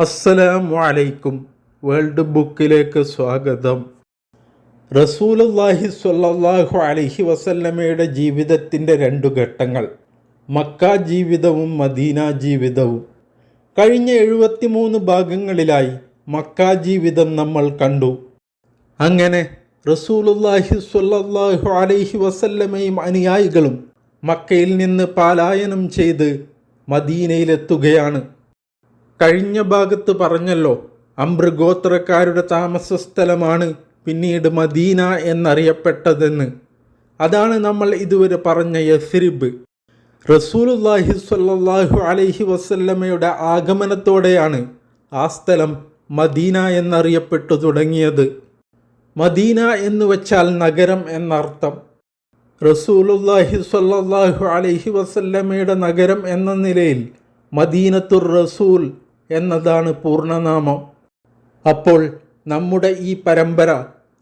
അസ്സലാമു അലൈക്കും. വേൾഡ് ബുക്കിലേക്ക് സ്വാഗതം. റസൂലുള്ളാഹി സ്വല്ലല്ലാഹു അലൈഹി വസല്ലമയുടെ ജീവിതത്തിന്റെ രണ്ടു ഘട്ടങ്ങൾ. മക്ക ജീവിതവും മദീന ജീവിതവും. കഴിഞ്ഞ എഴുപത്തിമൂന്ന് ഭാഗങ്ങളിലായി മക്ക ജീവിതം നമ്മൾ കണ്ടു. അങ്ങനെ റസൂലുള്ളാഹി സ്വല്ലല്ലാഹു അലൈഹി വസല്ലമയും അനുയായികളും മക്കയിൽ നിന്ന് പാലായനം ചെയ്ത് മദീനയിലെത്തുകയാണ്. കഴിഞ്ഞ ഭാഗത്ത് പറഞ്ഞല്ലോ അമൃഗോത്രക്കാരുടെ ഗോത്രക്കാരുടെ താമസ സ്ഥലമാണ് പിന്നീട് മദീന എന്നറിയപ്പെട്ടതെന്ന്. അതാണ് നമ്മൾ ഇതുവരെ പറഞ്ഞ യസ്രിബ്. റസൂലുല്ലാഹി സ്വല്ലല്ലാഹു അലൈഹി വസല്ലമയുടെ ആഗമനത്തോടെയാണ് ആ സ്ഥലം മദീന എന്നറിയപ്പെട്ടു തുടങ്ങിയത്. മദീന എന്ന് വച്ചാൽ നഗരം എന്നർത്ഥം. റസൂലുല്ലാഹി സ്വല്ലല്ലാഹു അലൈഹി വസല്ലമയുടെ നഗരം എന്ന നിലയിൽ മദീനത്തുർ റസൂൽ എന്നതാണ് പൂർണനാമം. അപ്പോൾ നമ്മുടെ ഈ പരമ്പര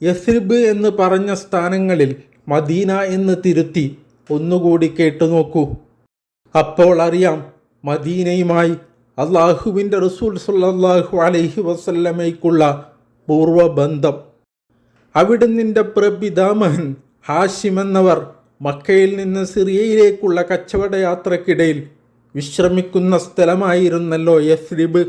യസ്രിബ് എന്ന് പറഞ്ഞ സ്ഥാനങ്ങളിൽ മദീന എന്ന് തിരുത്തി ഒന്നുകൂടി കേട്ടു നോക്കൂ. അപ്പോൾ അറിയാം മദീനയുമായി അള്ളാഹുവിന്റെ റസൂൽ സല്ലാഹു അലൈഹി വസല്ലമയ്ക്കുള്ള അവിടെ നിന്റെ പ്രപിതാമഹൻ ഹാഷിം എന്നവർ മക്കയിൽ നിന്ന് സിറിയയിലേക്കുള്ള കച്ചവട യാത്രക്കിടയിൽ വിശ്രമിക്കുന്ന സ്ഥലമായിരുന്നല്ലോ യസ്രിബ്.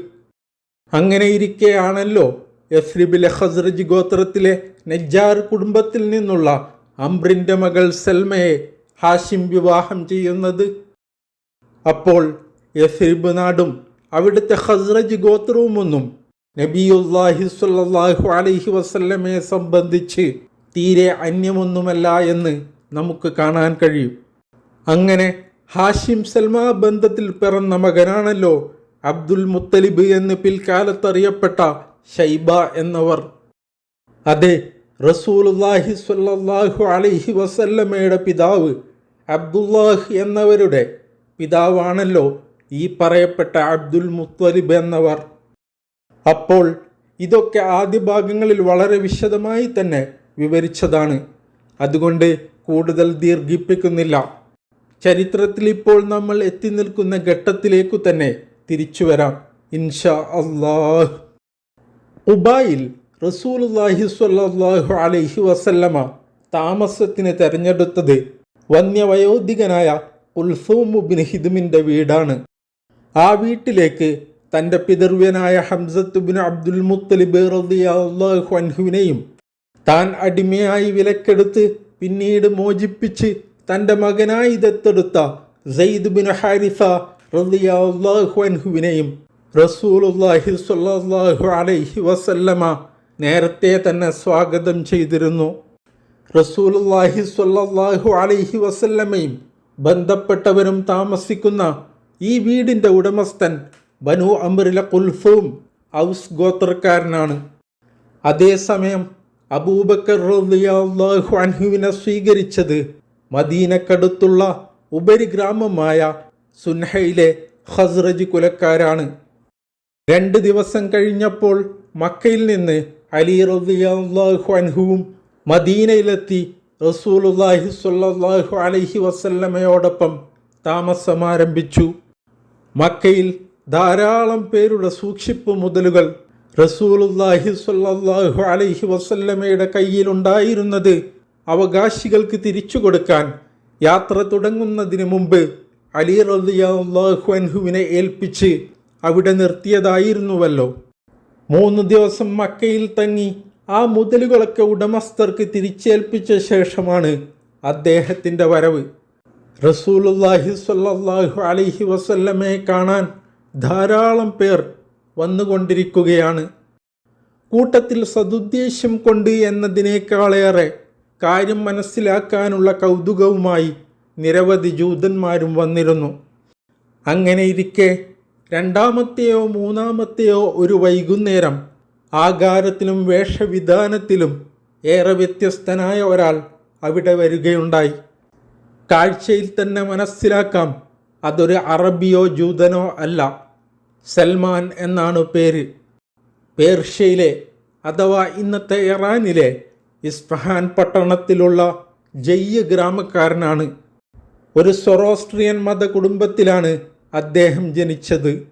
അങ്ങനെയിരിക്കെയാണല്ലോ യസ്രിബിലെ ഹസ്രജ് ഗോത്രത്തിലെ നജ്ജാർ കുടുംബത്തിൽ നിന്നുള്ള അംബ്രിന്റെ മകൾ സൽമയെ ഹാഷിം വിവാഹം ചെയ്യുന്നത്. അപ്പോൾ യസ്രിബ് നാടും അവിടുത്തെ ഹസ്രജ് ഗോത്രവുമൊന്നും നബിയുല്ലാഹി സ്വല്ലല്ലാഹു അലൈഹി വസല്ലമയെ സംബന്ധിച്ച് തീരെ അന്യമൊന്നുമല്ല എന്ന് നമുക്ക് കാണാൻ കഴിയും. അങ്ങനെ ഹാഷിം സൽമാ ബന്ധത്തിൽ പിറന്ന മകനാണല്ലോ അബ്ദുൽ മുത്തലിബ് എന്ന് പിൽക്കാലത്തറിയപ്പെട്ട ഷൈബ എന്നവർ. അതെ റസൂലുല്ലാഹി സ്വല്ലല്ലാഹു അലൈഹി വസല്ലമയുടെ പിതാവ് അബ്ദുല്ലാഹ് എന്നവരുടെ പിതാവാണല്ലോ ഈ പറയപ്പെട്ട അബ്ദുൽ മുത്തലിബ് എന്നവർ. അപ്പോൾ ഇതൊക്കെ ആദ്യ ഭാഗങ്ങളിൽ വളരെ വിശദമായി തന്നെ വിവരിച്ചതാണ്. അതുകൊണ്ട് കൂടുതൽ ദീർഘിപ്പിക്കുന്നില്ല. ചരിത്രത്തിൽ ഇപ്പോൾ നമ്മൾ എത്തി നിൽക്കുന്ന ഘട്ടത്തിലേക്കു തന്നെ തിരിച്ചു വരാം. ഇൻഷാ അള്ളാഹ് ഉബായിൽ റസൂലുല്ലാഹി സ്വല്ലല്ലാഹു അലൈഹി വസല്ലമ താമസത്തിന് തിരഞ്ഞെടുത്തത് വന്യവയോധികനായ ഉൽസൂമുബിൻ ഹിദുമിന്റെ വീടാണ്. ആ വീട്ടിലേക്ക് തന്റെ പിതൃവ്യനായ ഹംസത്തുബിൻ അബ്ദുൽ മുത്തലിബ് റളിയല്ലാഹു അൻഹുവിനെയും താൻ അടിമയായി വിലക്കെടുത്ത് പിന്നീട് മോചിപ്പിച്ച് തന്റെ മകനായി ദത്തെടുത്ത സെയ്ദ് ബിൻ ഹാരിഫ റളിയല്ലാഹു അൻഹുവിനെയും റസൂലുള്ളാഹി സ്വല്ലല്ലാഹു അലൈഹി വസല്ലമ നേരത്തെ തന്നെ സ്വാഗതം ചെയ്തിരുന്നു. റസൂലുള്ളാഹി സ്വല്ലല്ലാഹു അലൈഹി വസല്ലമയും ബന്ധപ്പെട്ടവരും താമസിക്കുന്ന ഈ വീടിന്റെ ഉടമസ്ഥൻ ബനു അമറിലെ കുൽഫും ഔസ് ഗോത്രക്കാരനാണ്. അതേസമയം അബൂബക്കർ അൻഹുവിനെ സ്വീകരിച്ചത് മദീനക്കടുത്തുള്ള ഉപരിഗ്രാമമായ സുൻഹയിലെ ഖസ്റജ് കുലക്കാരാണ്. രണ്ട് ദിവസം കഴിഞ്ഞപ്പോൾ മക്കയിൽ നിന്ന് അലി അൻഹുവും മദീനയിലെത്തി റസൂലുള്ളാഹി സ്വല്ലല്ലാഹു അലൈഹി വസല്ലമയോടൊപ്പം താമസമാരംഭിച്ചു. മക്കയിൽ ധാരാളം പേരുടെ സൂക്ഷിപ്പ് മുതലുകൾ റസൂലുള്ളാഹി സ്വല്ലല്ലാഹു അലൈഹി വസല്ലമയുടെ കയ്യിലുണ്ടായിരുന്നത് അവകാശികൾക്ക് തിരിച്ചു കൊടുക്കാൻ യാത്ര തുടങ്ങുന്നതിന് മുമ്പ് അലി റളിയല്ലാഹു അൻഹുവിനെ ഏൽപ്പിച്ച് അവിടെ നിർത്തിയതായിരുന്നുവല്ലോ. മൂന്ന് ദിവസം മക്കയിൽ തങ്ങി ആ മുതലുകളൊക്കെ ഉടമസ്ഥർക്ക് തിരിച്ചേൽപ്പിച്ച ശേഷമാണ് അദ്ദേഹത്തിന്റെ വരവ്. റസൂലുള്ളാഹി സ്വല്ലല്ലാഹു അലൈഹി വസല്ലമയെ കാണാൻ ധാരാളം പേർ വന്നുകൊണ്ടിരിക്കുകയാണ്. കൂട്ടത്തിൽ സതുദ്ദേശം കൊണ്ട് എന്നതിനേക്കാളേറെ കാര്യം മനസ്സിലാക്കാനുള്ള കൗതുകവുമായി നിരവധി ജൂതന്മാരും വന്നിരുന്നു. അങ്ങനെ ഇരിക്കെ രണ്ടാമത്തെയോ മൂന്നാമത്തെയോ ഒരു വൈകുന്നേരം ആകാരത്തിലും വേഷവിധാനത്തിലും ഏറെ വ്യത്യസ്തനായ ഒരാൾ അവിടെ വരികയുണ്ടായി. കാഴ്ചയിൽ തന്നെ മനസ്സിലാക്കാം അതൊരു അറബിയോ ജൂതനോ അല്ല. സൽമാൻ എന്നാണ് പേര്. പേർഷ്യയിലെ അഥവാ ഇന്നത്തെ ഇറാനിലെ ഇസ്ഫഹാൻ പട്ടണത്തിലുള്ള ജയ്യ ഗ്രാമക്കാരനാണ്. ഒരു സൊറോസ്ട്രിയൻ മത കുടുംബത്തിലാണ് അദ്ദേഹം ജനിച്ചത്.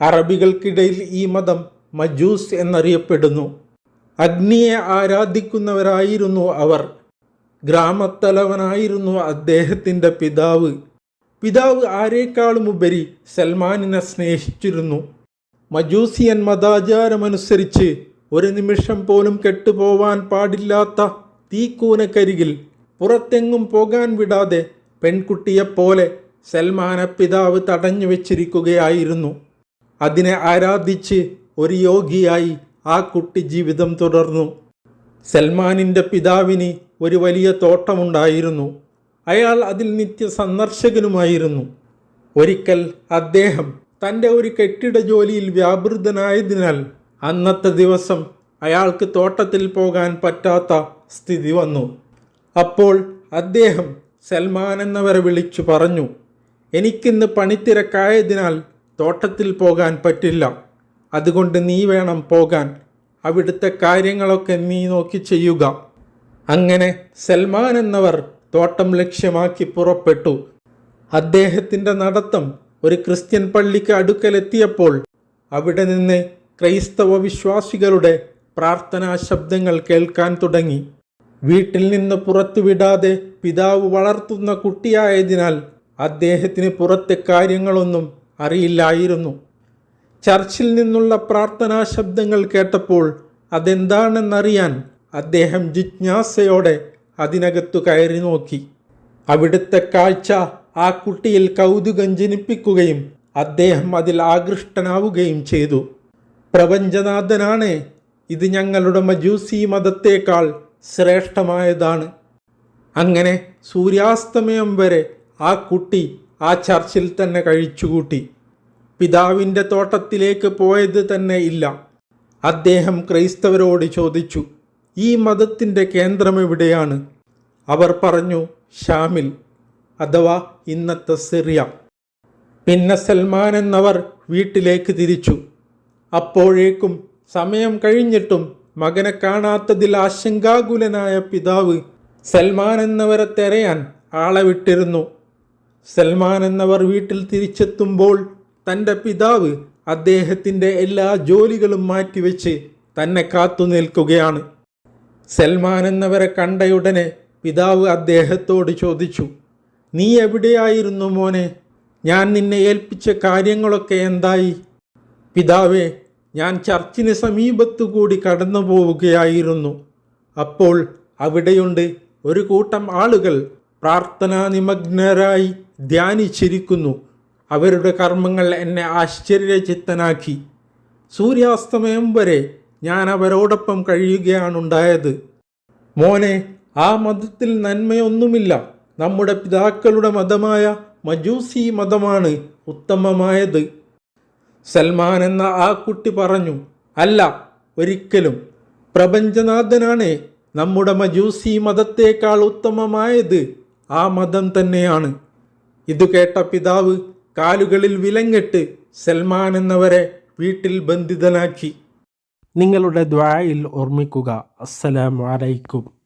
അറബികൾക്കിടയിൽ ഈ മതം മജൂസ് എന്നറിയപ്പെടുന്നു. അഗ്നിയെ ആരാധിക്കുന്നവരായിരുന്നു അവർ. ഗ്രാമത്തലവനായിരുന്നു അദ്ദേഹത്തിന്റെ പിതാവ്. പിതാവ് ആരേക്കാളും ഉപരി സൽമാനിനെ സ്നേഹിച്ചിരുന്നു. മജൂസിയൻ മതാചാരമനുസരിച്ച് ഒരു നിമിഷം പോലും കെട്ടുപോവാൻ പാടില്ലാത്ത തീക്കൂനക്കരികിൽ പുറത്തെങ്ങും പോകാൻ വിടാതെ പെൺകുട്ടിയെപ്പോലെ സൽമാനെ പിതാവ് തടഞ്ഞു വെച്ചിരിക്കുകയായിരുന്നു. അതിനെ ആരാധിച്ച് ഒരു യോഗിയായി ആ കുട്ടി ജീവിതം തുടർന്നു. സൽമാനിന്റെ പിതാവിന് ഒരു വലിയ തോട്ടമുണ്ടായിരുന്നു. അയാൾ അതിൽ നിത്യ സന്ദർശകനുമായിരുന്നു. ഒരിക്കൽ അദ്ദേഹം തന്റെ ഒരു കെട്ടിട ജോലിയിൽ വ്യാപൃതനായതിനാൽ അന്നത്തെ ദിവസം അയാൾക്ക് തോട്ടത്തിൽ പോകാൻ പറ്റാത്ത സ്ഥിതി വന്നു. അപ്പോൾ അദ്ദേഹം സൽമാൻ എന്നവരെ വിളിച്ചു പറഞ്ഞു എനിക്കിന്ന് പണിത്തിരക്കായതിനാൽ തോട്ടത്തിൽ പോകാൻ പറ്റില്ല. അതുകൊണ്ട് നീ വേണം പോകാൻ. അവിടുത്തെ കാര്യങ്ങളൊക്കെ നീ നോക്കി ചെയ്യുക. അങ്ങനെ സൽമാൻ എന്നവർ തോട്ടം ലക്ഷ്യമാക്കി പുറപ്പെട്ടു. അദ്ദേഹത്തിന്റെ നടത്തം ഒരു ക്രിസ്ത്യൻ പള്ളിക്ക് അടുക്കലെത്തിയപ്പോൾ അവിടെ നിന്ന് ക്രൈസ്തവ വിശ്വാസികളുടെ പ്രാർത്ഥനാ ശബ്ദങ്ങൾ കേൾക്കാൻ തുടങ്ങി. വീട്ടിൽ നിന്ന് പുറത്തുവിടാതെ പിതാവ് വളർത്തുന്ന കുട്ടിയായതിനാൽ അദ്ദേഹത്തിന് പുറത്തെ കാര്യങ്ങളൊന്നും അറിയില്ലായിരുന്നു. ചർച്ചിൽ നിന്നുള്ള പ്രാർത്ഥനാ ശബ്ദങ്ങൾ കേട്ടപ്പോൾ അതെന്താണെന്നറിയാൻ അദ്ദേഹം ജിജ്ഞാസയോടെ അതിനകത്തു കയറി നോക്കി. അവിടുത്തെ കാഴ്ച ആ കുട്ടിയിൽ കൗതുകം ജനിപ്പിക്കുകയും അദ്ദേഹം അതിൽ ആകൃഷ്ടനാവുകയും ചെയ്തു. പ്രപഞ്ചനാഥനാണ്. ഇത് ഞങ്ങളുടെ മജൂസി മതത്തേക്കാൾ ശ്രേഷ്ഠമായതാണ്. അങ്ങനെ സൂര്യാസ്തമയം വരെ ആ കുട്ടി ആ ചർച്ചിൽ തന്നെ കഴിച്ചുകൂട്ടി. പിതാവിന്റെ തോട്ടത്തിലേക്ക് പോയത് തന്നെ ഇല്ല. അദ്ദേഹം ക്രൈസ്തവരോട് ചോദിച്ചു ഈ മതത്തിന്റെ കേന്ദ്രം എവിടെയാണ്? അവർ പറഞ്ഞു ഷാമിൽ അഥവാ ഇന്നത്തെ സിറിയ. പിന്നെ സൽമാൻ എന്നവർ വീട്ടിലേക്ക് തിരിച്ചു. അപ്പോഴേക്കും സമയം കഴിഞ്ഞിട്ടും മകനെ കാണാത്തതിൽ ആശങ്കാകുലനായ പിതാവ് സൽമാൻ എന്നവരെ തെരയാൻ ആളെ വിട്ടിരുന്നു. സൽമാൻ എന്നവർ വീട്ടിൽ തിരിച്ചെത്തുമ്പോൾ തന്റെ പിതാവ് അദ്ദേഹത്തിന്റെ എല്ലാ ജോലികളും മാറ്റിവെച്ച് തന്നെ കാത്തു നിൽക്കുകയാണ്. സൽമാൻ എന്നവരെ കണ്ടയുടനെ പിതാവ് അദ്ദേഹത്തോട് ചോദിച്ചു നീ എവിടെയായിരുന്നു മോനെ? ഞാൻ നിന്നെ ഏൽപ്പിച്ച കാര്യങ്ങളൊക്കെ എന്തായി? പിതാവേ ഞാൻ ചർച്ചിന് സമീപത്തു കൂടി കടന്നു പോവുകയായിരുന്നു. അപ്പോൾ അവിടെയുണ്ട് ഒരു കൂട്ടം ആളുകൾ പ്രാർത്ഥനാ നിമഗ്നരായി ധ്യാനിച്ചിരിക്കുന്നു. അവരുടെ കർമ്മങ്ങൾ എന്നെ ആശ്ചര്യചിത്തനാക്കി. സൂര്യാസ്തമയം വരെ ഞാൻ അവരോടൊപ്പം കഴിയുകയാണുണ്ടായത്. മോനെ ആ മതത്തിൽ നന്മയൊന്നുമില്ല. നമ്മുടെ പിതാക്കളുടെ മതമായ മജൂസി മതമാണ് ഉത്തമമായത്. സൽമാൻ എന്ന ആ കുട്ടി പറഞ്ഞു അല്ല ഒരിക്കലും. പ്രപഞ്ചനാഥനാണ് നമ്മുടെ മജൂസി മതത്തേക്കാൾ ഉത്തമമായത്. ആ മതം തന്നെയാണ്. ഇത് കേട്ട പിതാവ് കാലുകളിൽ വിലങ്ങിട്ട് സൽമാൻ എന്നവരെ വീട്ടിൽ ബന്ധിതനാക്കി. നിങ്ങളുടെ ദ്വായിൽ ഓർമ്മിക്കുക. അസ്സലാമു അലൈക്കും.